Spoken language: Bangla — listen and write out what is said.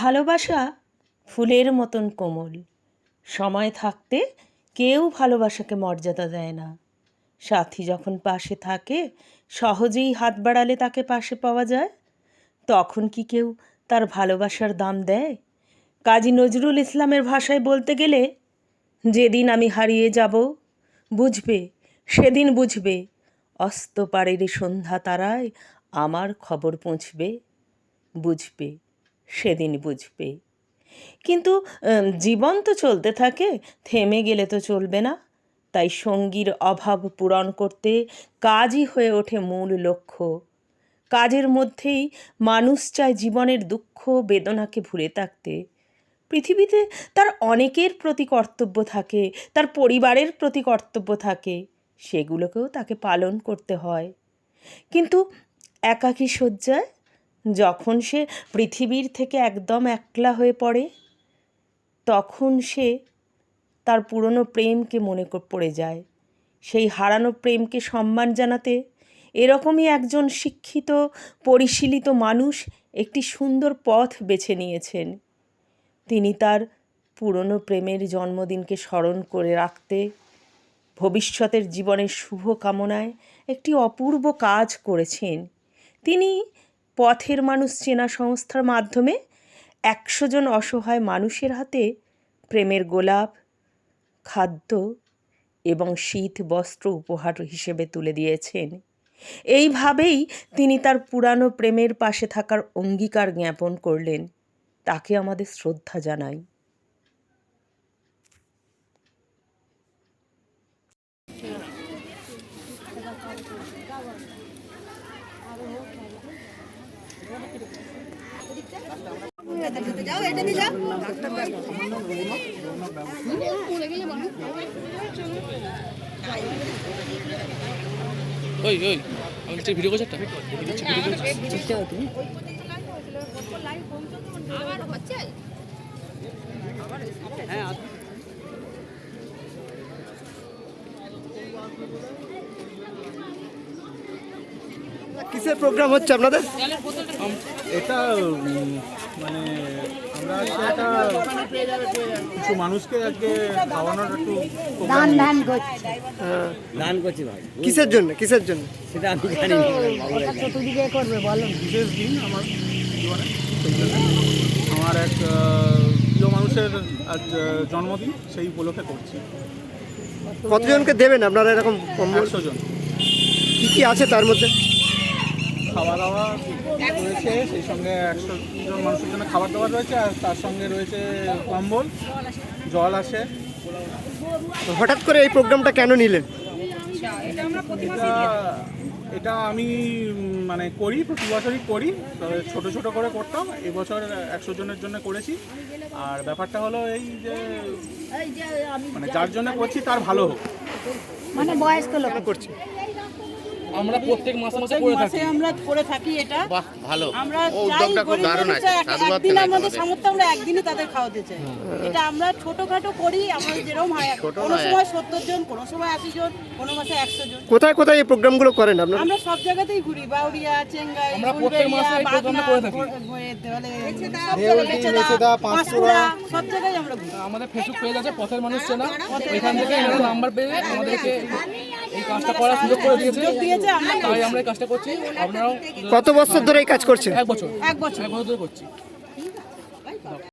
ভালোবাসা ফুলের মতন কোমল। সময় থাকতে কেউ ভালোবাসাকে মর্যাদা দেয় না। সাথী যখন পাশে থাকে, সহজেই হাত বাড়ালে তাকে পাশে পাওয়া যায়। তখন কি কেউ তার ভালোবাসার দাম দেয়? কাজী নজরুল ইসলামের ভাষায় বলতে গেলে, যেদিন আমি হারিয়ে যাব, বুঝবে, সেদিন বুঝবে, অস্ত পারের সন্ধ্যা তারায় আমার খবর পৌঁছবে, বুঝবে। সেদিন বুঝবে। কিন্তু জীবন তো চলতে থাকে, থেমে গেলে তো চলবে না। তাই সঙ্গীর অভাব পূরণ করতে কাজই হয়ে ওঠে মূল লক্ষ্য। কাজের মধ্যেই মানুষ চায় জীবনের দুঃখ, বেদনাকে ভুলে থাকতে। পৃথিবীতে তার অনেকের প্রতি কর্তব্য থাকে, তার পরিবারের প্রতি কর্তব্য থাকে, সেগুলোকেও তাকে পালন করতে হয়। কিন্তু, একাকী শয্যায় যখন সে পৃথিবীর থেকে একদম একলা হয়ে পড়ে, তখন সে তার পুরনো প্রেমকে মনে পড়ে যায়। সেই হারানো প্রেমকে সম্মান জানাতে এরকমই একজন শিক্ষিত, পরিশীলিত মানুষ একটি সুন্দর পথ বেছে নিয়েছেন। তিনি তার পুরনো প্রেমের জন্মদিনকে স্মরণ করে রাখতে, ভবিষ্যতের জীবনের শুভ কামনায় একটি অপূর্ব কাজ করেছেন। তিনি পথের মানুষ চেনা সংস্থার মাধ্যমে একশো জন অসহায় মানুষের হাতে প্রেমের গোলাপ, খাদ্য এবং শীত, বস্ত্র উপহার হিসেবে তুলে দিয়েছেন। এইভাবেই তিনি তার পুরানো প্রেমের পাশে থাকার অঙ্গীকার জ্ঞাপন করলেন। তাকে আমাদের শ্রদ্ধা জানাই। ওই ওই আমি ভিডিও করছি একটা? কিসের প্রোগ্রাম হচ্ছে আপনাদের? এটা মানে আমরা একটা কিছু মানুষকে আজকে খাওয়ানোর একটু দান দান করছে। দান করছি ভাই। কিসের জন্য? কিসের জন্য? সেটা আমি জানি না। করবে বলো। বিশেষ দিন আমার জীবনে। আমার এক প্রিয় মানুষের আজ জন্মদিন সেই উপলক্ষে করছি। কতজনকে দেবেন আপনারা এরকম একশো জন। কি কি আছে তার মধ্যে? খাওয়া দাওয়া রয়েছে সেই সঙ্গে একশো জন মানুষের জন্য খাবার দাবার রয়েছে আর তার সঙ্গে রয়েছে কম্বল জল আছে হঠাৎ করে এই প্রোগ্রামটা কেন নিলেন? এটা এটা আমি মানে করি প্রতি বছরই করি তবে ছোটো ছোটো করে করতাম এবছর একশো জনের জন্য করেছি। আর ব্যাপারটা হলো এই যে মানে যার জন্য করছি তার ভালো হোক। মানে বয়স্ক লোক। করছি আমরা প্রত্যেক মাসে মাসে করে থাকি। আমরা করে থাকি এটা। বাহ ভালো। আমরা উদ্যোগটা খুব দারুণ আছে। একদিন আমাদের সামর্থ্য আমরা একদিনই তাদের খাওয়াতে চাই। এটা আমরা ছোটখাটো করি আমাদের যেরকম হয়। কোনো সময় সত্তর জন কোনো সময় আশি জন কোনো মাসে একশো জন। কোথায় কোথায় এই প্রোগ্রামগুলো করেন আপনারা? আমরা সব জায়গাতেই ঘুরি। বাউরিয়া চেঙ্গাই আমরা প্রত্যেক মাসে এই প্রোগ্রামটা করে থাকি। সব জায়গায় আমরা ঘুরি। আমাদের ফেসবুক পেজ আছে পথের মানুষ চেনা। এখান থেকে নাম্বার পেয়ে আমাদেরকে এই কাজটা করার সুযোগ করে দিয়েছে। দিয়েছে তাই আমরা এই কাজটা করছি। আপনারাও কত বছর ধরে এই কাজ করছে এক বছর। এক বছর। এক বছর ধরে করছি।